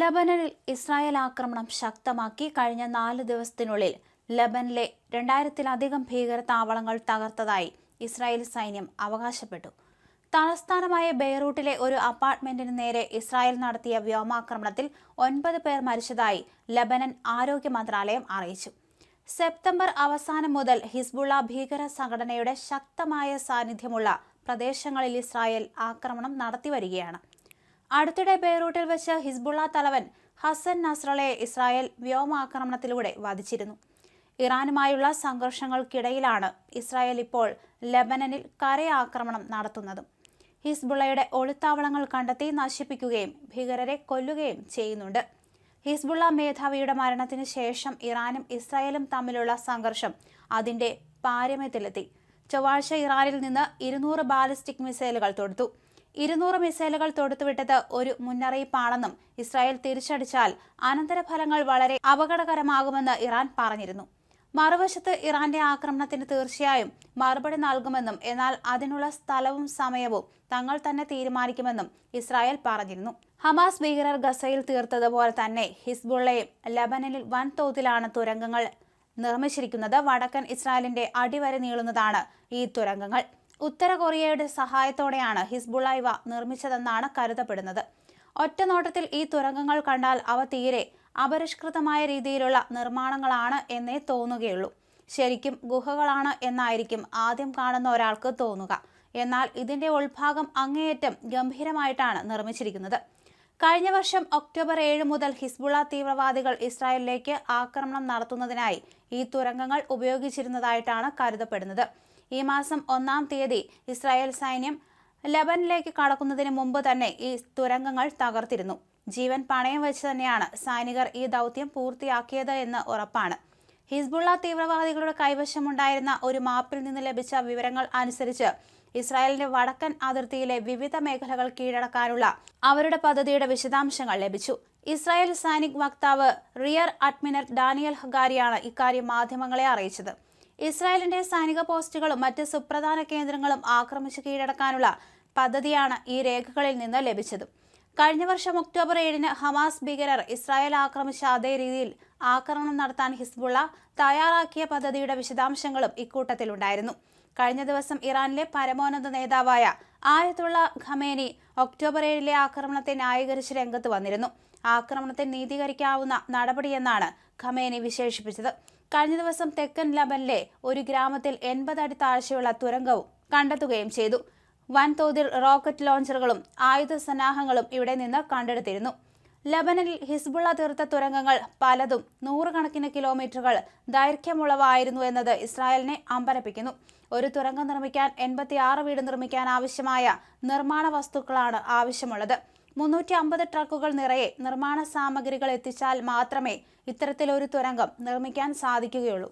ലബനനിൽ Israel ആക്രമണം ശക്തമാക്കി കഴിഞ്ഞ നാല് ദിവസത്തിനുള്ളിൽ ലബനിലെ രണ്ടായിരത്തിലധികം ഭീകര താവളങ്ങൾ തകർത്തതായി ഇസ്രായേൽ സൈന്യം അവകാശപ്പെട്ടു. തലസ്ഥാനമായ ബെയ്റൂട്ടിലെ ഒരു അപ്പാർട്ട്മെന്റിന് നേരെ ഇസ്രായേൽ നടത്തിയ വ്യോമാക്രമണത്തിൽ ഒൻപത് പേർ മരിച്ചതായി ലബനൻ ആരോഗ്യ മന്ത്രാലയം അറിയിച്ചു. സെപ്റ്റംബർ അവസാനം മുതൽ ഹിസ്ബുള്ള ഭീകര സംഘടനയുടെ ശക്തമായ സാന്നിധ്യമുള്ള പ്രദേശങ്ങളിൽ ഇസ്രായേൽ ആക്രമണം നടത്തിവരികയാണ്. അടുത്തിടെ ബെയ്റൂട്ടിൽ വെച്ച് ഹിസ്ബുള്ള തലവൻ ഹസൻ നസ്രളയെ ഇസ്രായേൽ വ്യോമാക്രമണത്തിലൂടെ വധിച്ചിരുന്നു ഇറാനുമായുള്ള സംഘർഷങ്ങൾക്കിടയിലാണ് ഇസ്രായേൽ ഇപ്പോൾ ലബനനിൽ കരയാക്രമണം നടത്തുന്നത്. ഹിസ്ബുള്ളയുടെ ഒളിത്താവളങ്ങൾ കണ്ടെത്തി നശിപ്പിക്കുകയും ഭീകരരെ കൊല്ലുകയും ചെയ്യുന്നുണ്ട്. ഹിസ്ബുള്ള മേധാവിയുടെ മരണത്തിന് ശേഷം ഇറാനും ഇസ്രായേലും തമ്മിലുള്ള സംഘർഷം അതിന്റെ പാരമ്യത്തിലെത്തി. ചൊവ്വാഴ്ച ഇറാനിൽ നിന്ന് ഇരുന്നൂറ് ബാലിസ്റ്റിക് മിസൈലുകൾ തൊടുത്തു. ഇരുന്നൂറ് മിസൈലുകൾ തൊടുത്തുവിട്ടത് ഒരു മുന്നറിയിപ്പാണെന്നും ഇസ്രായേൽ തിരിച്ചടിച്ചാൽ അനന്തരഫലങ്ങൾ വളരെ അപകടകരമാകുമെന്ന് ഇറാൻ പറഞ്ഞിരുന്നു. മറുവശത്ത് ഇറാന്റെ ആക്രമണത്തിന് തീർച്ചയായും മറുപടി നൽകുമെന്നും എന്നാൽ അതിനുള്ള സ്ഥലവും സമയവും തങ്ങൾ തന്നെ തീരുമാനിക്കുമെന്നും ഇസ്രായേൽ പറഞ്ഞിരുന്നു. ഹമാസ് ഭീകരർ ഗസയിൽ തീർത്തതുപോലെ തന്നെ ഹിസ്ബുള്ളയും ലബനനിൽ വൻതോതിലാണ് തുരങ്കങ്ങൾ നിർമ്മിച്ചിരിക്കുന്നത്. വടക്കൻ ഇസ്രായേലിന്റെ അടിവരെ നീളുന്നതാണ് ഈ തുരങ്കങ്ങൾ. ഉത്തര കൊറിയയുടെ സഹായത്തോടെയാണ് ഹിസ്ബുള്ള ഇവ നിർമ്മിച്ചതെന്നാണ് കരുതപ്പെടുന്നത്. ഒറ്റനോട്ടത്തിൽ ഈ തുരങ്കങ്ങൾ കണ്ടാൽ അവ തീരെ അപരിഷ്കൃതമായ രീതിയിലുള്ള നിർമ്മാണങ്ങളാണ് എന്നേ തോന്നുകയുള്ളൂ. ശരിക്കും ഗുഹകളാണ് എന്നായിരിക്കും ആദ്യം കാണുന്ന ഒരാൾക്ക് തോന്നുക. എന്നാൽ ഇതിന്റെ ഉൾഭാഗം അങ്ങേയറ്റം ഗംഭീരമായിട്ടാണ് നിർമ്മിച്ചിരിക്കുന്നത്. കഴിഞ്ഞ വർഷം ഒക്ടോബർ ഏഴ് മുതൽ ഹിസ്ബുള തീവ്രവാദികൾ ഇസ്രായേലിലേക്ക് ആക്രമണം നടത്തുന്നതിനായി ഈ തുരങ്കങ്ങൾ ഉപയോഗിച്ചിരുന്നതായിട്ടാണ് കരുതപ്പെടുന്നത്. ഈ മാസം ഒന്നാം തീയതി ഇസ്രായേൽ സൈന്യം ലബനിലേക്ക് കടക്കുന്നതിന് മുമ്പ് തന്നെ ഈ തുരങ്കങ്ങൾ തകർത്തിരുന്നു. ജീവൻ പണയം വെച്ച് തന്നെയാണ് സൈനികർ ഈ ദൗത്യം പൂർത്തിയാക്കിയത് എന്ന് ഉറപ്പാണ്. ഹിസ്ബുള്ള തീവ്രവാദികളുടെ കൈവശമുണ്ടായിരുന്ന ഒരു മാപ്പിൽ നിന്ന് ലഭിച്ച വിവരങ്ങൾ അനുസരിച്ച് ഇസ്രായേലിന്റെ വടക്കൻ അതിർത്തിയിലെ വിവിധ മേഖലകൾ കീഴടക്കാനുള്ള അവരുടെ പദ്ധതിയുടെ വിശദാംശങ്ങൾ ലഭിച്ചു. ഇസ്രായേൽ സൈനിക് വക്താവ് റിയർ അഡ്മിനർ ഡാനിയൽ ഹഗാരിയാണ് ഇക്കാര്യം മാധ്യമങ്ങളെ അറിയിച്ചത്. ഇസ്രായേലിന്റെ സൈനിക പോസ്റ്റുകളും മറ്റ് സുപ്രധാന കേന്ദ്രങ്ങളും ആക്രമിച്ച് കീഴടക്കാനുള്ള പദ്ധതിയാണ് ഈ രേഖകളിൽ നിന്ന് ലഭിച്ചത്. കഴിഞ്ഞ വർഷം ഒക്ടോബർ ഏഴിന് ഹമാസ് ഭീകരർ ഇസ്രായേൽ ആക്രമിച്ച അതേ രീതിയിൽ ആക്രമണം നടത്താൻ ഹിസ്ബുള്ള തയ്യാറാക്കിയ പദ്ധതിയുടെ വിശദാംശങ്ങളും ഇക്കൂട്ടത്തിലുണ്ടായിരുന്നു. കഴിഞ്ഞ ദിവസം ഇറാനിലെ പരമോന്നത നേതാവായ ആയത്തുള്ള ഖമേനി ഒക്ടോബർ ഏഴിലെ ആക്രമണത്തെ ന്യായീകരിച്ച് രംഗത്ത് വന്നിരുന്നു. ആക്രമണത്തെ നീതീകരിക്കാവുന്ന നടപടിയെന്നാണ് ഖമേനി വിശേഷിപ്പിച്ചത്. കഴിഞ്ഞ ദിവസം തെക്കൻ ലബനിലെ ഒരു ഗ്രാമത്തിൽ എൺപത് അടി താഴ്ചയുള്ള തുരങ്കവും കണ്ടെത്തുകയും ചെയ്തു. വൻതോതിൽ റോക്കറ്റ് ലോഞ്ചറുകളും ആയുധ സന്നാഹങ്ങളും ഇവിടെ നിന്ന് കണ്ടെടുത്തിരുന്നു. ലബനനിൽ ഹിസ്ബുള്ള തീർത്ത തുരങ്കങ്ങൾ പലതും നൂറുകണക്കിന് കിലോമീറ്ററുകൾ ദൈർഘ്യമുള്ളവായിരുന്നു എന്നത് ഇസ്രായേലിനെ അമ്പരപ്പിക്കുന്നു. ഒരു തുരങ്കം നിർമ്മിക്കാൻ എൺപത്തിയാറ് വീട് നിർമ്മിക്കാൻ ആവശ്യമായ നിർമ്മാണ വസ്തുക്കളാണ് ആവശ്യമുള്ളത്. മുന്നൂറ്റി അമ്പത് ട്രക്കുകൾ നിറയെ നിർമ്മാണ സാമഗ്രികൾ എത്തിച്ചാൽ മാത്രമേ ഇത്തരത്തിലൊരു തുരങ്കം നിർമ്മിക്കാൻ സാധിക്കുകയുള്ളൂ.